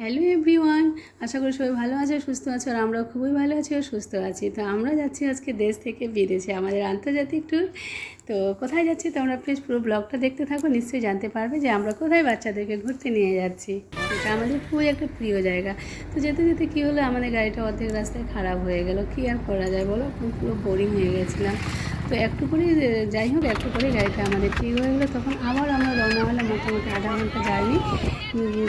Hello everyone, আশা করি সবাই ভালো আছে, সুস্থ আছে, আর আমরাও খুবই ভালো আছি আর সুস্থ আছি। তো আমরা যাচ্ছি আজকে দেশ থেকে বিদেশে, আমাদের আন্তর্জাতিক ট্যুর তো কোথায় যাচ্ছি তোমরা প্লিজ পুরো ব্লগটা দেখতে থাকো, নিশ্চয়ই জানতে পারবে যে আমরা কোথায় বাচ্চাদেরকে ঘুরতে নিয়ে যাচ্ছি। এটা আমাদের খুবই একটা প্রিয় জায়গা। তো যেতে যেতে কী হলো, আমাদের গাড়িটা অর্ধেক রাস্তায় খারাপ হয়ে গেল, কী আর করা যায় বলো? পুরো বোরিং হয়ে গেছিলাম। তো একটু করে যাই হোক, একটু করে গাড়িটা আমাদের ঠিক হয়ে গেলো। তখন আবার আমরা রওনা হলাম, মোটামুটি আধা ঘণ্টা জার্নি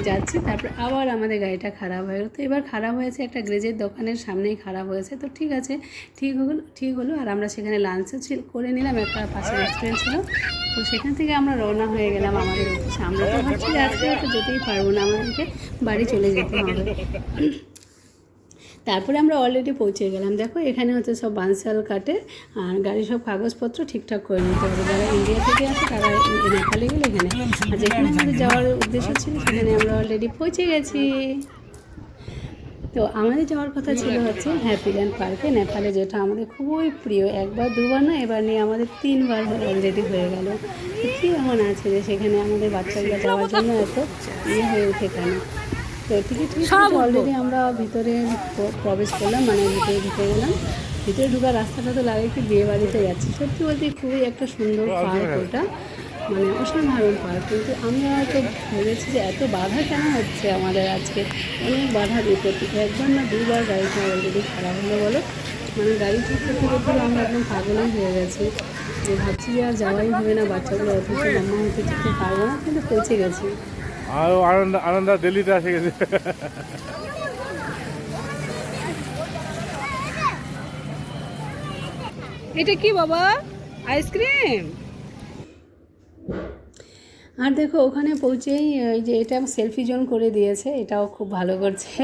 যাচ্ছি। তারপর আবার আমাদের গাড়িটা খারাপ হয়ে গেলো। তো এবার খারাপ হয়েছে, একটা গ্রেজের দোকানের সামনেই খারাপ হয়েছে। তো ঠিক আছে, ঠিক হলো ঠিক হলো। আর আমরা সেখানে লাঞ্চও করে নিলাম। একটা পাশে রেস্টুরেন্ট ছিল। তো সেখান থেকে আমরা রওনা হয়ে গেলাম আমাদের আমরা তো ভাবছি আজকে তো যেতেই পারব না, আমাদেরকে বাড়ি চলে যেতে হবে। তারপরে আমরা অলরেডি পৌঁছে গেলাম। দেখো, এখানে হচ্ছে সব বানসাল কাটে, আর গাড়ির সব কাগজপত্র ঠিকঠাক করে নিতে হবে। যারা ইন্ডিয়া থেকে আসে, তারা নেপালে গেলে এখানে। আর যেখানে আমাদের যাওয়ার উদ্দেশ্য ছিল, সেখানে আমরা অলরেডি পৌঁছে গেছি। তো আমাদের যাওয়ার কথা ছিল হচ্ছে হ্যাপিল্যান্ড পার্কে নেপালে যেটা আমাদের খুবই প্রিয়, একবার, দুবার না, এবার নিয়ে আমাদের তিনবার অলরেডি হয়ে গেল। কী এমন আছে যে সেখানে আমাদের বাচ্চাগুলো যাওয়ার জন্য এত ইয়ে হয়ে ওঠে কেন? তো টিকিট অলরেডি আমরা ভিতরে প্রবেশ করলাম মানে ভিতরে ঢুকে গেলাম। ভিতরে ঢুকার রাস্তাটা তো লাগে কি বিয়ে বাড়িতে যাচ্ছি। সত্যি বলতে খুবই একটা সুন্দর পার্ক ওটা। মানে অসাধারণ পার্ক কিন্তু আমরা তো ভেবেছি যে এত বাধা কেন হচ্ছে আমাদের আজকে? অনেক বাধা বিপত্তি একবার না দুবার গাড়িটা অলরেডি খারাপ হলো বলো। মানে গাড়ি ঠিক করতে করতে আমরা একদম পাগলই হয়ে গেছি। যে ভাবছি যে আর যাওয়াই হবে না বাচ্চাগুলো অথচ মাম্মা হতে যেতে পারব না কিন্তু পৌঁছে গেছি। আর আনন্দ আনন্দ দিল্লিতে এসে গেছে। এটা কি বাবা? আইসক্রিম? আর দেখো ওখানে পৌঁছেই ওই যে এটা সেলফি জোন করে দিয়েছে এটাও খুব ভালো করছে।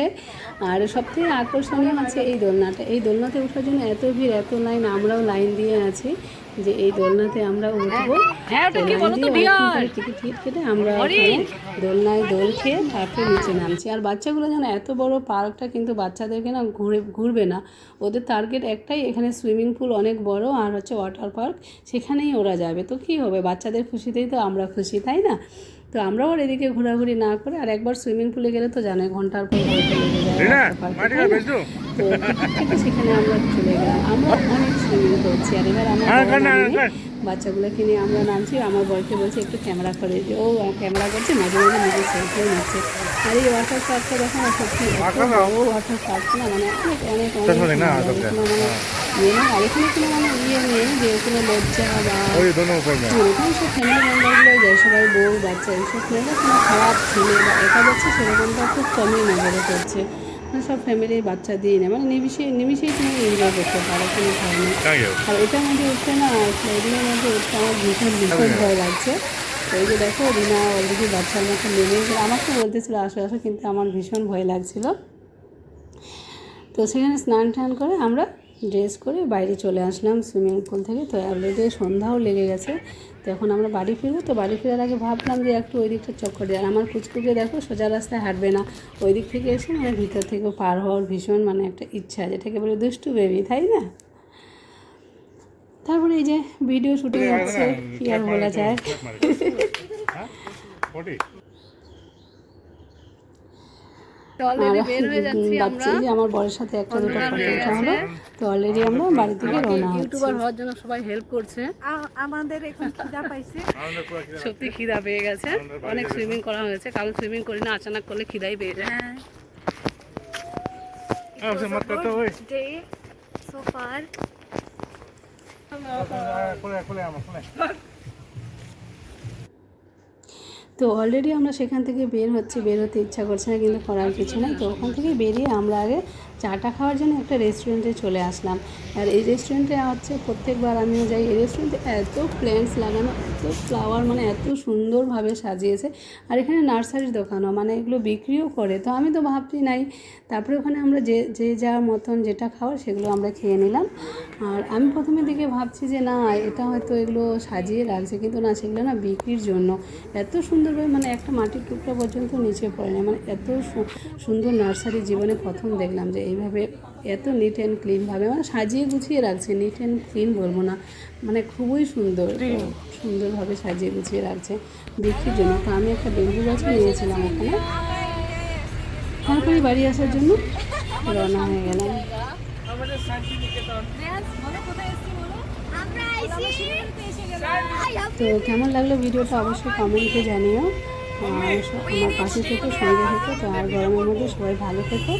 আর সবথেকে আকর্ষণীয় আছে এই দোলনাটা। এই দোলনাতে ওঠার জন্য এত ভিড় এত লাইন আমরাও লাইন দিয়ে আছি। যে এই দোলনাতে আমরা উঠবো। টিকিট টিকিট কেটে আমরা ওখানে দোলনায় দোল খেয়ে তারপরে নিচে নামছি। আর বাচ্চাগুলো যেন এত বড় পার্কটা কিন্তু বাচ্চাদেরকে না ঘুরে ঘুরবে না। ওদের টার্গেট একটাই এখানে সুইমিং পুল অনেক বড় আর হচ্ছে ওয়াটার পার্ক সেখানেই ওরা যাবে। তো কী হবে? বাচ্চাদের খুশিতেই তো আমরা খুশি তাই না? তো আমরাও আর এদিকে ঘোরাঘুরি না করে আর একবার সুইমিং পুলে গেলে তো জানে ঘণ্টার পর তো সেখানে আমরা চলে গেলাম। আমরা অনেক সুইমিং করছি আর এবার আমরা হ্যাঁ, নামিয়ে কান্না। বাচ্চাগুলোকে নিয়ে আমরা নামছি। আমার বরকে বলছে একটু ক্যামেরা করে ও ক্যামেরা করছে মাঝে মাঝে নিজে সেলফিও নিচ্ছে। আর এই ওয়াটার পার্কটা দেখো না সত্যি। বড় ওয়াটার পার্ক না মানে অনেক অনেক নেই মানে ইয়ে না, আর এখানে কোনো মানে ইয়ে নেই যে কোনো লজ্জা বা এরকম সব ফ্যামিলি মেম্বারগুলো যায় সবাই বউ বাচ্চা এইসব মেয়েরা কোনো খারাপ ছেলে বা একা যাচ্ছে সেরকমটা খুব কমই নজরে করছে সব ফ্যামিলির বাচ্চা দিয়ে নেয়। মানে নিমিশে নিমিশেই তুমি এনজয় করতে পারো কোনো ভয় নেই। আর এটার মধ্যে উঠতে না স্লাইডিংয়ের মধ্যে উঠতে আমার ভীষণ ভীষণ ভয় লাগছে। তো এই যে দেখো রিনা অলরেডি বাচ্চার মতো নেমে আমার আমাকে বলতেছিল আসো আসো কিন্তু আমার ভীষণ ভয় লাগছিল। তো সেখানে স্নান টান করে আমরা ড্রেস করে বাইরে চলে আসলাম সুইমিং পুল থেকে। তো অলরেডি সন্ধ্যাও লেগে গেছে। তো এখন আমরা বাড়ি ফিরবো। তো বাড়ি ফেরার আগে ভাবলাম যে একটু ওই দিকটা চক্কর দিই। আর আমার কুচকুকে দেখো সোজা রাস্তায় হাঁটবে না। ওই দিক থেকে এসে মানে ভিতর থেকে পার হওয়ার ভীষণ মানে একটা ইচ্ছা, যেটাকে বলে দুষ্টু বেবি তাই না? তারপরে এই যে ভিডিও শুটিং হচ্ছে, কি আর বলা যায়? হ্যাঁ 40 আর ভাবছি যে আমার বরের সাথে একটা দুটো ফটো ওঠা হলো তো অলরেডি আমরা বাড়ি থেকে রওনা হচ্ছি ইউটিউবার হওয়ার জন্য সবাই হেল্প করছে আমাদের এখন খিদা পাইছে সত্যি খিদা পেয়ে গেছে অনেক সুইমিং করা হয়েছে কারণ সুইমিং করি না আচানক করলে খিদাই পেয়ে যায় হ্যাঁ হ্যাঁ সে তো অলরেডি আমরা সেখান থেকে বের হচ্ছে বের হতে ইচ্ছা করছে না, কিন্তু করার কিছু নাই। তো ওখান থেকে বেরিয়ে আমরা আগে চাটা খাওয়ার জন্য একটা রেস্টুরেন্টে চলে আসলাম। আর এই রেস্টুরেন্টে হচ্ছে প্রত্যেকবার আমিও যাই। এই রেস্টুরেন্টে এত প্ল্যান্টস লাগানো, এত ফ্লাওয়ার মানে এত সুন্দরভাবে সাজিয়েছে। আর এখানে নার্সারির দোকানও মানে এগুলো বিক্রিও করে। তো আমি তো ভাবছি নাই, তারপরে ওখানে আমরা যে যে যা মতন যেটা খাওয়ার সেগুলো আমরা খেয়ে নিলাম। আর আমি প্রথমে দিকে ভাবছি যে না, এটা হয়তো এগুলো সাজিয়ে রাখছে, কিন্তু না, সেগুলো না বিক্রির জন্য। এত সুন্দরভাবে মানে একটা মাটির টুকরা পর্যন্ত নিচে পড়ে না মানে এত সুন্দর নার্সারি জীবনে প্রথম দেখলাম যে এইভাবে এত নিট অ্যান্ড ক্লিনভাবে মানে সাজিয়ে গুছিয়ে রাখছে নিট অ্যান্ড ক্লিন বলব না। মানে খুবই সুন্দর সুন্দরভাবে সাজিয়ে গুছিয়ে রাখছে বিক্রির জন্য। তো আমি একটা বেম্বু গাছও নিয়েছিলাম ওখানে তারপরে বাড়ি আসার জন্য রওনা হয়ে গেলাম। তো কেমন লাগল ভিডিওটা অবশ্যই কমেন্টে জানিও। আর আমার পাশে থেকে সঙ্গে থেকো। তো আর গরমের মধ্যে সবাই ভালো থেকো।